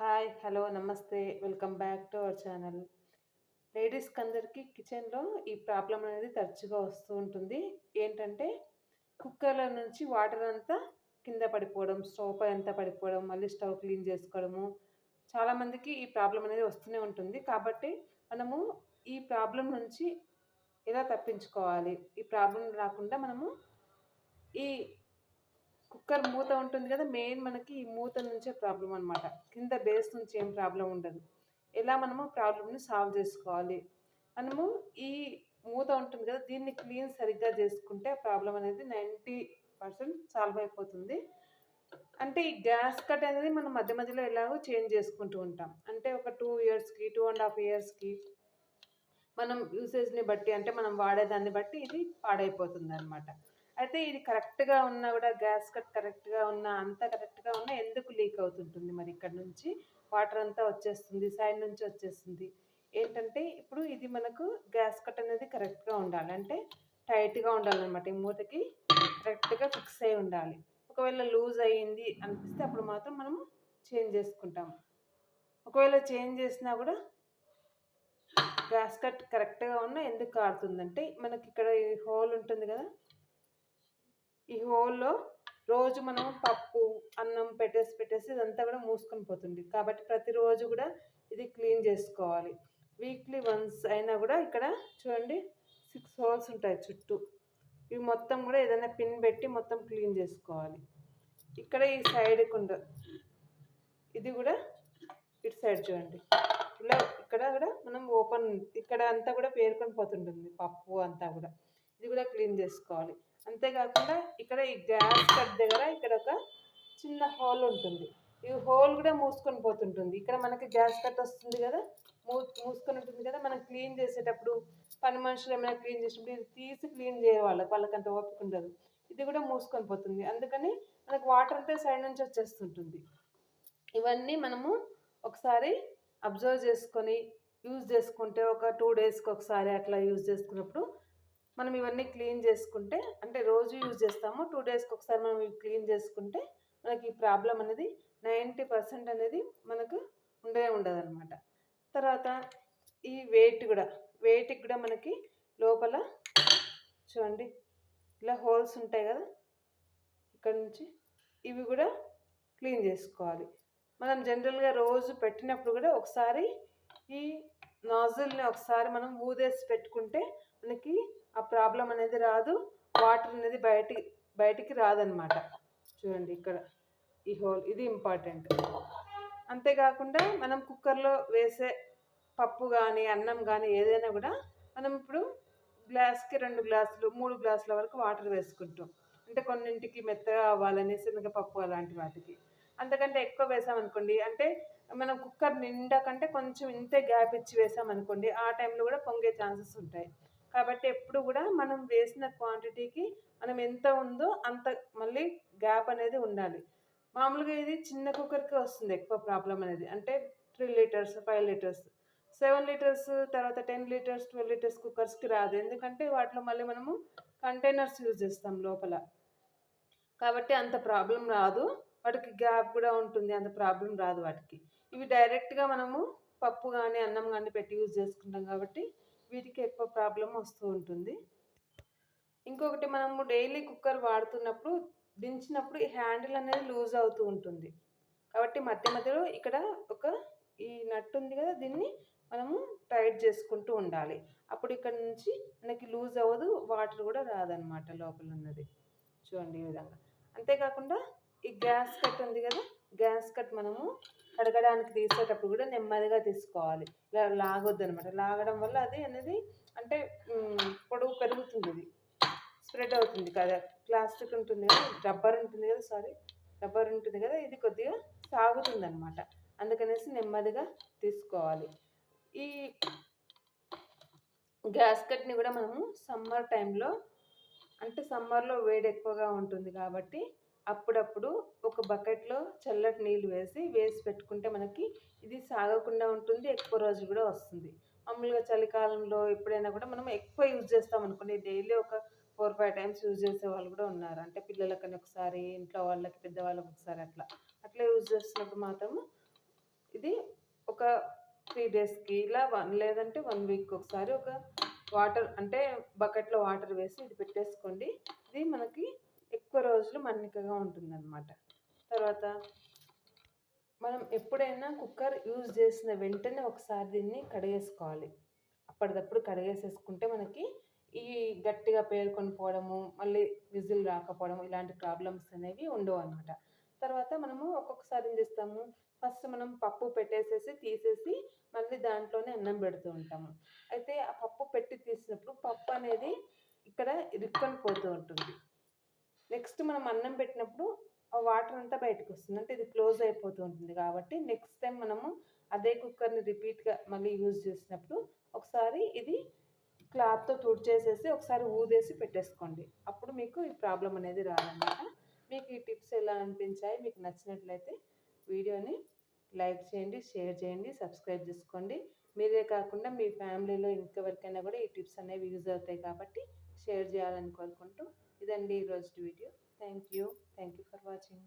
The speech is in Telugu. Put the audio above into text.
హాయ్ హలో నమస్తే welcome back to our channel లేడీస్కి అందరికీ కిచెన్లో ఈ ప్రాబ్లం అనేది తరచుగా వస్తూ ఉంటుంది. ఏంటంటే కుక్కర్ల నుంచి వాటర్ అంతా కింద పడిపోవడం స్టవ్ పై అంతా పడిపోవడం మళ్ళీ స్టవ్ క్లీన్ చేసుకోవడము చాలామందికి ఈ ప్రాబ్లం అనేది వస్తూనే ఉంటుంది. కాబట్టి మనము ఈ ప్రాబ్లం నుంచి ఎలా తప్పించుకోవాలి? ఈ ప్రాబ్లం రాకుండా మనము ఈ కుక్కర్ మూత ఉంటుంది కదా మెయిన్ మనకి ఈ మూత నుంచే ప్రాబ్లం అనమాట కింద బేస్ నుంచి ఏం ప్రాబ్లం ఉండదు. ఎలా మనము ప్రాబ్లమ్ని సాల్వ్ చేసుకోవాలి? మనము ఈ మూత ఉంటుంది కదా దీన్ని క్లీన్ సరిగ్గా చేసుకుంటే ప్రాబ్లం అనేది నైంటీ పర్సెంట్ సాల్వ్ అయిపోతుంది. అంటే ఈ గ్యాస్ కట్ అనేది మనం మధ్య మధ్యలో ఎలాగో చేంజ్ చేసుకుంటూ ఉంటాం. అంటే ఒక టూ ఇయర్స్కి టూ అండ్ హాఫ్ ఇయర్స్కి మనం యూసేజ్ని బట్టి అంటే మనం వాడేదాన్ని బట్టి ఇది పాడైపోతుంది అనమాట అయితే ఇది కరెక్ట్గా ఉన్నా కూడా గ్యాస్ కట్ కరెక్ట్గా ఉన్నా అంతా కరెక్ట్గా ఉన్నా ఎందుకు లీక్ అవుతుంటుంది మరి ఇక్కడ నుంచి? వాటర్ అంతా వచ్చేస్తుంది సైడ్ నుంచి వచ్చేస్తుంది. ఏంటంటే ఇప్పుడు ఇది మనకు గ్యాస్ కట్ అనేది కరెక్ట్గా ఉండాలి. అంటే టైట్గా ఉండాలన్నమాట. ఈ మూతకి కరెక్ట్గా ఫిక్స్ అయి ఉండాలి. ఒకవేళ లూజ్ అయ్యింది అనిపిస్తే అప్పుడు మాత్రం మనము చేంజ్ చేసుకుంటాము. ఒకవేళ చేంజ్ చేసినా కూడా గ్యాస్ కట్ కరెక్ట్గా ఉన్నా ఎందుకు కారుతుందంటే మనకి ఇక్కడ హోల్ ఉంటుంది కదా ఈ హోల్లో రోజు మనం పప్పు అన్నం పెట్టేసి పెట్టేసి ఇదంతా కూడా మూసుకొని పోతుంది. కాబట్టి ప్రతిరోజు కూడా ఇది క్లీన్ చేసుకోవాలి. వీక్లీ వన్స్ అయినా కూడా ఇక్కడ చూడండి సిక్స్ హోల్స్ ఉంటాయి చుట్టూ. ఇవి మొత్తం కూడా ఏదైనా పిన్ పెట్టి మొత్తం క్లీన్ చేసుకోవాలి. ఇక్కడ ఈ సైడ్ కుండ ఇది కూడా ఇటు సైడ్ చూడండి. ఇలా ఇక్కడ కూడా మనం ఓపెన్ ఇక్కడ అంతా కూడా పేరుకొని పోతుంటుంది పప్పు అంతా కూడా. ఇది కూడా క్లీన్ చేసుకోవాలి. అంతేకాకుండా ఇక్కడ ఈ గ్యాస్ కట్ దగ్గర ఇక్కడ ఒక చిన్న హోల్ ఉంటుంది. ఈ హోల్ కూడా మూసుకొని పోతుంటుంది. ఇక్కడ మనకి గ్యాస్ కట్ వస్తుంది కదా? మూ మూసుకొని ఉంటుంది కదా? మనం క్లీన్ చేసేటప్పుడు పని మనుషులు ఏమైనా క్లీన్ చేసినప్పుడు ఇది తీసి క్లీన్ చేయాలి వాళ్ళకి అంత ఓపిక ఉండదు. ఇది కూడా మూసుకొని పోతుంది. అందుకని మనకు వాటర్ అంతా సైడ్ నుంచి వచ్చేస్తుంటుంది. ఇవన్నీ మనము ఒకసారి అబ్జర్వ్ చేసుకొని యూజ్ చేసుకుంటే ఒక టూ డేస్కి ఒకసారి అట్లా యూజ్ చేసుకున్నప్పుడు మనం ఇవన్నీ క్లీన్ చేసుకుంటే అంటే రోజు యూజ్ చేస్తాము. టూ డేస్కి ఒకసారి మనం ఇవి క్లీన్ చేసుకుంటే మనకి ఈ ప్రాబ్లం అనేది నైంటీ పర్సెంట్ అనేది మనకు ఉండే ఉండదు అనమాట తర్వాత ఈ వెయిట్ కూడా వెయిట్కి కూడా మనకి లోపల చూడండి ఇలా హోల్స్ ఉంటాయి కదా ఇక్కడ నుంచి ఇవి కూడా క్లీన్ చేసుకోవాలి. మనం జనరల్గా రోజు పెట్టినప్పుడు కూడా ఒకసారి ఈ నాజిల్ని ఒకసారి మనం ఊదేసి పెట్టుకుంటే మనకి ఆ ప్రాబ్లం అనేది రాదు వాటర్ అనేది బయటికి బయటికి రాదనమాట. చూడండి ఇక్కడ ఈ హోల్ ఇది ఇంపార్టెంట్. అంతేకాకుండా మనం కుక్కర్లో వేసే పప్పు కానీ అన్నం కానీ ఏదైనా కూడా మనం ఇప్పుడు గ్లాస్కి రెండు గ్లాసులు మూడు గ్లాసుల వరకు వాటర్ వేసుకుంటాం. అంటే కొన్నింటికి మెత్తగా అవ్వాలని శనగపప్పు అలాంటి వాటికి. అంతకంటే ఎక్కువ వేసామనుకోండి అంటే మనం కుక్కర్ నిండా కంటే కొంచెం ఇంతే గ్యాప్ ఇచ్చి వేసామనుకోండి ఆ టైంలో కూడా పొంగే ఛాన్సెస్ ఉంటాయి. కాబట్టి ఎప్పుడు కూడా మనం వేసిన క్వాంటిటీకి మనం ఎంత ఉందో అంత మళ్ళీ గ్యాప్ అనేది ఉండాలి. మామూలుగా ఇది చిన్న కుక్కర్కి వస్తుంది ఎక్కువ ప్రాబ్లం అనేది. అంటే three litres five litres seven litres తర్వాత టెన్ లీటర్స్ ట్వెల్వ్ లీటర్స్ కుక్కర్స్కి రాదు. ఎందుకంటే వాటిలో మళ్ళీ మనము కంటైనర్స్ యూజ్ చేస్తాం లోపల. కాబట్టి అంత ప్రాబ్లం రాదు. వాటికి గ్యాప్ కూడా ఉంటుంది. అంత ప్రాబ్లం రాదు వాటికి. ఇవి డైరెక్ట్గా మనము పప్పు కానీ అన్నం కానీ పెట్టి యూజ్ చేసుకుంటాం కాబట్టి వీటికి ఎక్కువ ప్రాబ్లం వస్తూ ఉంటుంది. ఇంకొకటి మనము డైలీ కుక్కర్ వాడుతున్నప్పుడు దించినప్పుడు ఈ హ్యాండిల్ అనేది లూజ్ అవుతూ ఉంటుంది. కాబట్టి మధ్య మధ్యలో ఇక్కడ ఒక ఈ నట్టు ఉంది కదా దీన్ని మనము టైట్ చేసుకుంటూ ఉండాలి. అప్పుడు ఇక్కడ నుంచి మనకి లూజ్ అవ్వదు వాటర్ కూడా రాదనమాట లోపల ఉన్నది. చూడండి ఈ విధంగా. అంతేకాకుండా ఈ గ్యాస్ కట్ ఉంది కదా గ్యాస్ కట్ మనము కడగడానికి తీసేటప్పుడు కూడా నెమ్మదిగా తీసుకోవాలి. ఇలా లాగొద్దు అనమాట లాగడం వల్ల అది అనేది అంటే పొడవు పెరుగుతుంది ఇది. స్ప్రెడ్ అవుతుంది కదా. ప్లాస్టిక్ ఉంటుంది కదా రబ్బర్ ఉంటుంది కదా సారీ రబ్బర్ ఉంటుంది కదా ఇది కొద్దిగా సాగుతుంది అనమాట అందుకనేసి నెమ్మదిగా తీసుకోవాలి. ఈ గ్యాస్ కట్ని కూడా మనము సమ్మర్ టైంలో అంటే సమ్మర్లో వేడి ఎక్కువగా ఉంటుంది కాబట్టి అప్పుడప్పుడు ఒక బకెట్లో చల్లటి నీళ్ళు వేసి వేసి పెట్టుకుంటే మనకి ఇది సాగకుండా ఉంటుంది ఎక్కువ రోజు కూడా వస్తుంది. మామూలుగా చలికాలంలో ఎప్పుడైనా కూడా మనం ఎక్కువ యూజ్ చేస్తాం అనుకోండి. డైలీ ఒక ఫోర్ ఫైవ్ టైమ్స్ యూజ్ చేసే వాళ్ళు కూడా ఉన్నారు. అంటే పిల్లలకని ఒకసారి ఇంట్లో వాళ్ళకి పెద్దవాళ్ళకి ఒకసారి అట్లా. అట్లా యూజ్ చేస్తున్నప్పుడు మాత్రం ఇది ఒక త్రీ డేస్కి ఇలా వన్ లేదంటే వన్ వీక్ ఒకసారి ఒక వాటర్ అంటే బకెట్లో వాటర్ వేసి ఇది పెట్టేసుకోండి. ఇది మనకి ఎక్కువ రోజులు మన్నికగా ఉంటుందన్నమాట. తర్వాత మనం ఎప్పుడైనా కుక్కర్ యూజ్ చేసిన వెంటనే ఒకసారి దీన్ని కడిగేసుకోవాలి. అప్పటిదప్పుడు కడిగేసేసుకుంటే మనకి ఈ గట్టిగా పేరుకొని పోవడము మళ్ళీ విజిల్ రాకపోవడం ఇలాంటి ప్రాబ్లమ్స్ అనేవి ఉండవు అనమాట తర్వాత మనము ఒక్కొక్కసారి ఏం చేస్తాము? ఫస్ట్ మనం పప్పు పెట్టేసేసి తీసేసి మళ్ళీ దాంట్లోనే అన్నం పెడుతూ ఉంటాము. అయితే ఆ పప్పు పెట్టి తీసినప్పుడు పప్పు అనేది ఇక్కడ ఇరుక్కొని పోతూ ఉంటుంది. నెక్స్ట్ మనం అన్నం పెట్టినప్పుడు ఆ వాటర్ అంతా బయటకు వస్తుంది అంటే ఇది క్లోజ్ అయిపోతూ ఉంటుంది కాబట్టి నెక్స్ట్ టైం మనము అదే కుక్కర్ని రిపీట్గా మళ్ళీ యూజ్ చేసినప్పుడు ఒకసారి ఇది క్లాత్తో తుడిచేసేసి ఒకసారి ఊదేసి పెట్టేసుకోండి. అప్పుడు మీకు ఈ ప్రాబ్లం అనేది రాదన్నమాట. మీకు ఈ టిప్స్ ఎలా అనిపించాయి? మీకు నచ్చినట్లయితే వీడియోని లైక్ చేయండి షేర్ చేయండి సబ్స్క్రైబ్ చేసుకోండి. మీరే కాకుండా మీ ఫ్యామిలీలో ఇంకెవరికైనా కూడా ఈ టిప్స్ అనేవి యూజ్ అవుతాయి కాబట్టి షేర్ చేయాలని కోరుకుంటూ ఇదండి ఈరోజు video thank you thank you for watching